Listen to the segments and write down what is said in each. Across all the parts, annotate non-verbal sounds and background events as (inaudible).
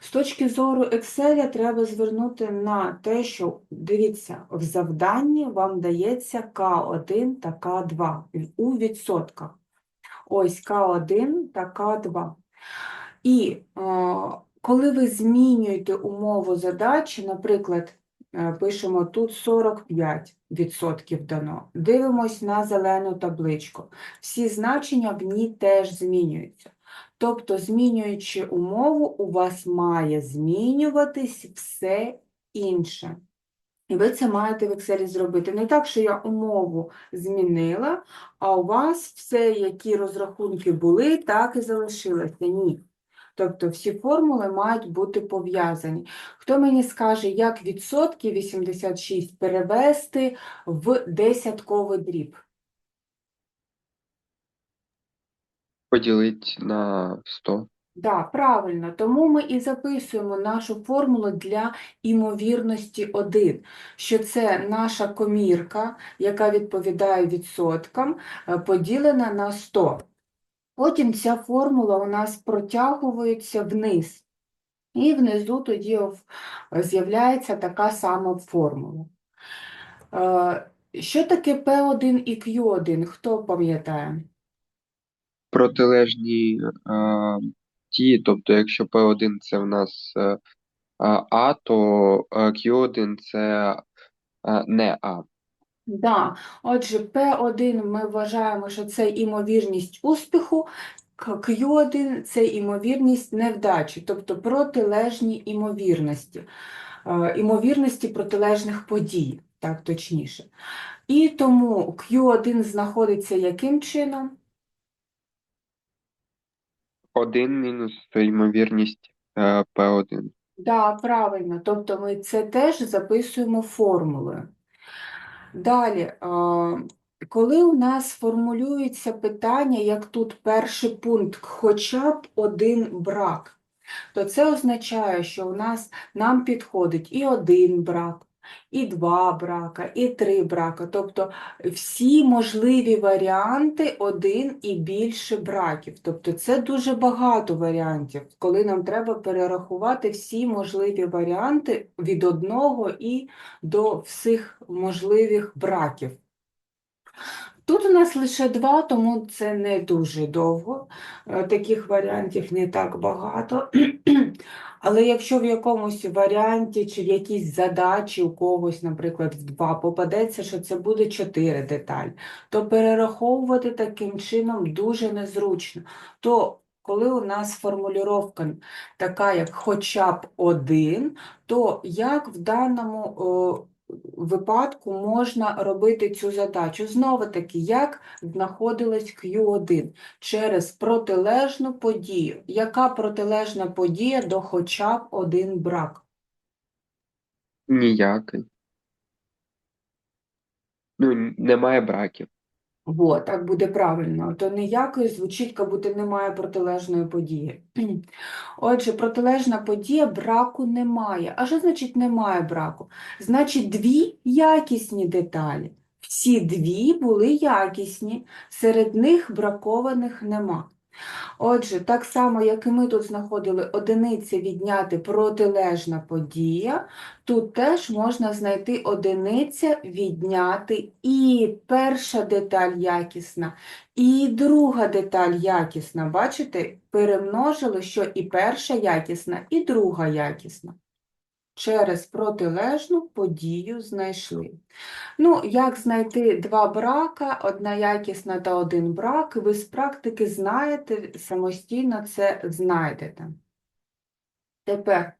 З точки зору Excel треба звернути на те, що, дивіться, в завданні вам дається К1 та К2 у відсотках. Ось К1 та К2. І е, коли ви змінюєте умову задачі, наприклад, е, пишемо тут 45% дано, дивимось на зелену табличку. Всі значення в ній теж змінюються. Тобто, змінюючи умову, у вас має змінюватись все інше. І ви це маєте в Excel зробити. Не так, що я умову змінила, а у вас все, які розрахунки були, так і залишилося. Ні. Тобто всі формули мають бути пов'язані. Хто мені скаже, як відсотки 86 перевести в десятковий дріб? Поділить на 100. Да, правильно. Тому ми і записуємо нашу формулу для імовірності 1, що це наша комірка, яка відповідає відсоткам, е, поділена на 100. Потім ця формула у нас протягується вниз. І внизу тоді з'являється така сама формула. Е, Що таке P1 і Q1? Хто пам'ятає? Протилежні е, ті, тобто якщо P1 це в нас е, А, то е, Q1 це не А. Да. Отже, P1 ми вважаємо, що це імовірність успіху, Q1 це імовірність невдачі, тобто протилежні імовірності, імовірності протилежних подій, так точніше. І тому Q1 знаходиться яким чином? 1 мінус ймовірність е, P1. Да, правильно. Тобто ми це теж записуємо формулою. Далі, коли у нас формулюється питання, як тут перший пункт, хоча б один брак, то це означає, що у нас нам підходить і один брак, і два брака, і три брака. Тобто всі можливі варіанти один і більше браків. Тобто це дуже багато варіантів, коли нам треба перерахувати всі можливі варіанти від одного і до всіх можливих браків. Тут у нас лише два, тому це не дуже довго. Е, Таких варіантів не так багато. (clears throat) Але якщо в якомусь варіанті чи в якійсь задачі у когось, наприклад, в два попадеться, що це буде чотири деталі, то перераховувати таким чином дуже незручно. То коли у нас формулювання така, як хоча б один, то як в даному випадку можна робити цю задачу? Знову таки, як знаходилась Q1? Через протилежну подію. Яка протилежна подія до хоча б один брак? Ніякий. Ну, немає браків. Во, так буде правильно. То ніякої звучить, як будто немає протилежної події. (clears throat) Отже, протилежна подія браку немає. А що значить немає браку? Значить, дві якісні деталі. Всі дві були якісні, серед них бракованих нема. Отже, так само, як і ми тут знаходили одиниці відняти протилежна подія, тут теж можна знайти одиниця відняти і перша деталь якісна, і друга деталь якісна. Бачите, перемножили, що і перша якісна, і друга якісна. Через протилежну подію знайшли. Ну, як знайти два брака, одна якісна та один брак, ви з практики знаєте, самостійно це знайдете. Тепер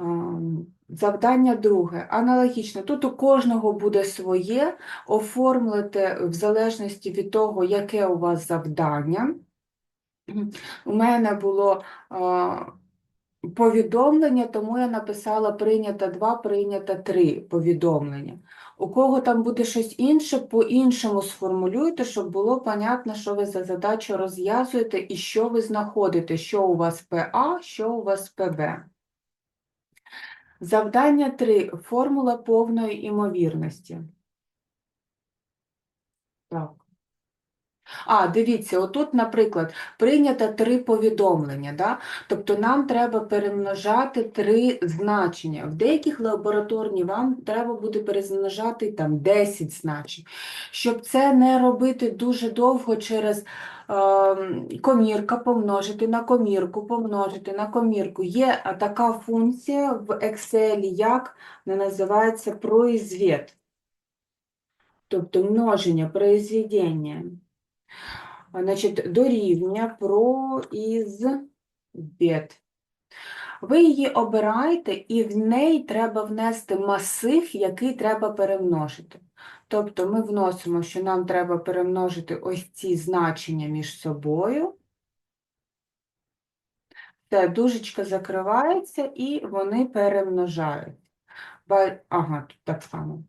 ем, завдання друге. Аналогічно, тут у кожного буде своє, оформлите в залежності від того, яке у вас завдання. У мене було а, повідомлення, тому я написала прийнято 2, прийнято 3 повідомлення. У кого там буде щось інше, по-іншому сформулюйте, щоб було понятно, що ви за задачу розв'язуєте і що ви знаходите, що у вас ПА, що у вас ПБ. Завдання 3. Формула повної імовірності. Так. А, дивіться, отут, наприклад, прийнято три повідомлення, да? Тобто нам треба перемножати три значення. В деяких лабораторні вам треба буде перемножати там 10 значень. Щоб це не робити дуже довго через ем, комірка помножити на комірку, помножити на комірку. Є така функція в Excel, як вона називається произвід. Тобто множення, произведення. Значить, дорівнює произвід. Ви її обираєте, і в неї треба внести масив, який треба перемножити. Тобто ми вносимо, що нам треба перемножити ось ці значення між собою. Це дужечка закривається, і вони перемножають. Ага, тут так само.